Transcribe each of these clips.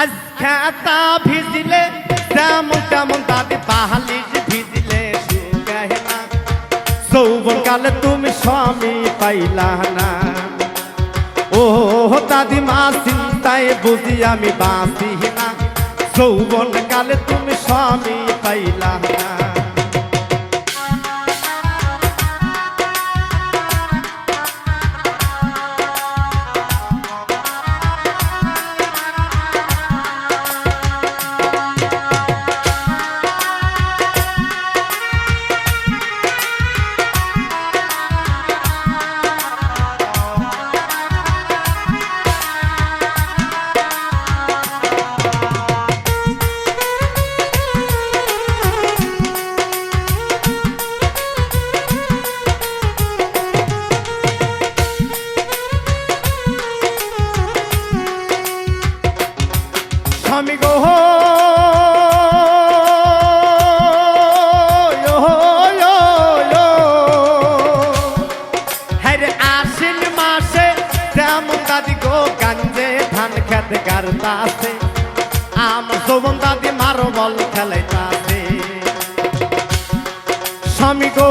আজ ভিজিলে, যেমন তেমন দাদি পাহালিশ ভিজলে না কালে তুমি স্বামী পাইলা না। ও দাদি মা, চিন্তায় বুঝি আমি বাঁচি না। যৌবন কালে তুমি স্বামী পাইলা না। খেতে গারতাছে আমার শোভন দাদি মারো বল খেলাইতাছে। স্বামী গো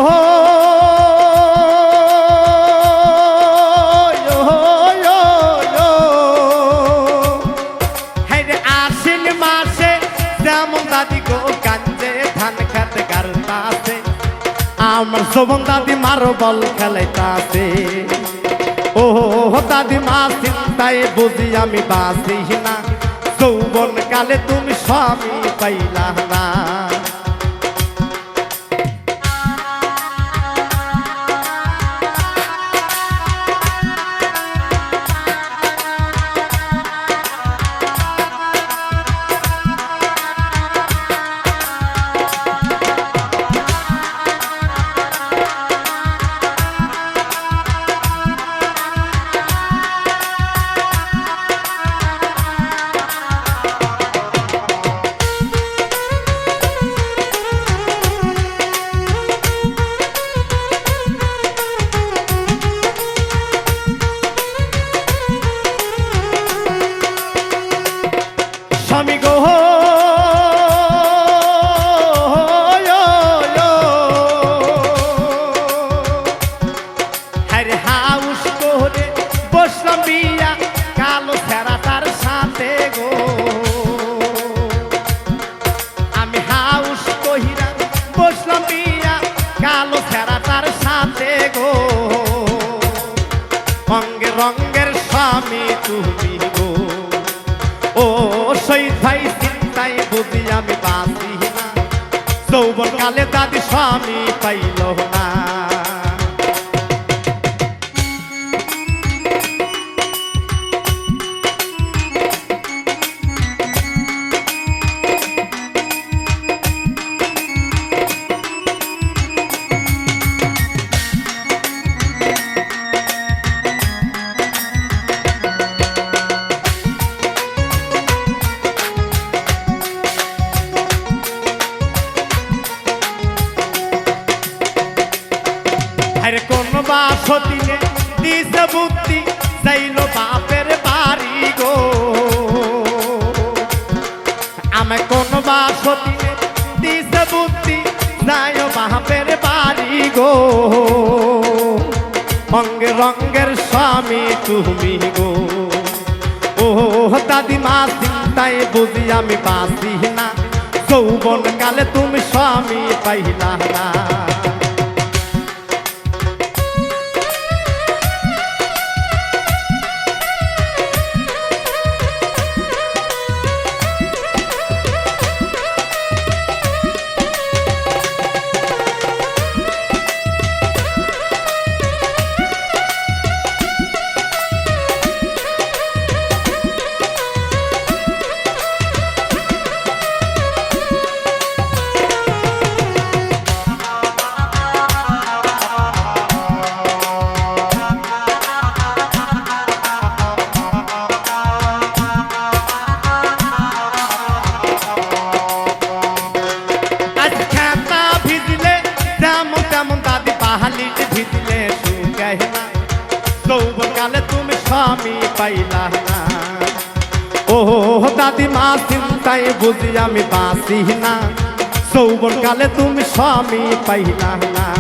আমার শোভন দাদি মারো বল খেলাইতাছে। দাদি মা চিন্তায় বুঝি আমি বাঁচি না। যৌবন কালে তুমি স্বামী পাইলা না। যৌবন কালে তাদের স্বামী পাইল। আরে কোন বাস দিনে দিছে বুদ্ধি চাইল বাপের বাড়ি গো। আমি কোন বাস দিনে দিছে বুদ্ধি যাই বাপের বাড়ি গো। অঙ্গে রঙ্গের স্বামী তুমি গো। ও দাদিমা চিন্তায় বুঝি আমি বাঁচি না। যৌবন কালে তুমি স্বামী পাইলা না। কালে তুমি পাইলা না। ও দাদিমা চিন্তায় বুঝি আমি বাঁচি না। যৌবন কালে তুমি স্বামী পাইলা না।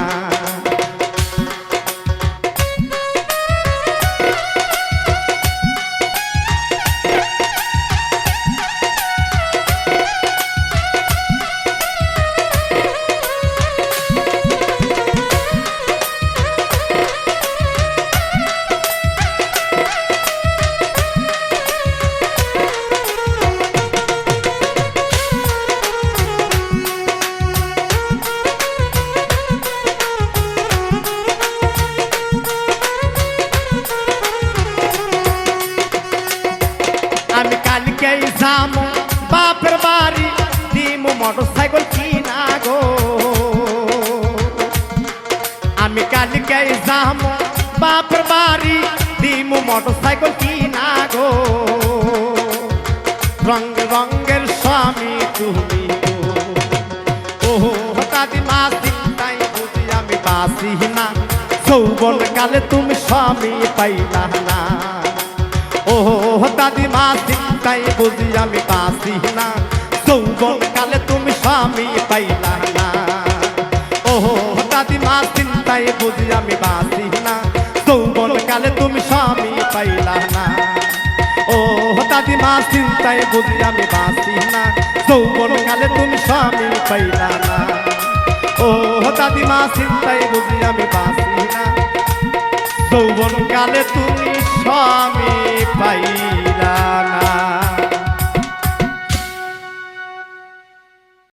কালকে যাব বাপের বাড়ি, দিমু মোটর সাইকেল কিনা গো। আমি কালকে যাব বাপের বাড়ি, দিমু মোটর সাইকেল কিনা গো। রঙ রঙের স্বামী তুমি ওহো দাদিমা চিন্তাই বুঝি আমি বাসি না। যৌবন কালে তুমি স্বামী পাইলা না। ওহো ও দাদিমা চিন্তাই বুঝি আমি বাসি না? যৌবন কালে তুমি স্বামী পাইলা না। ও দাদিমা চিন্তাই বুঝি আমি বাসি না। যৌবন কালে তুমি স্বামী পাইলা না। ও দাদিমা চিন্তায় বুঝি আমি বাঁচি না। যৌবন কালে তুমি স্বামী পাইলা না। ও দাদিমা চিন্তায় বুঝি আমি তুমি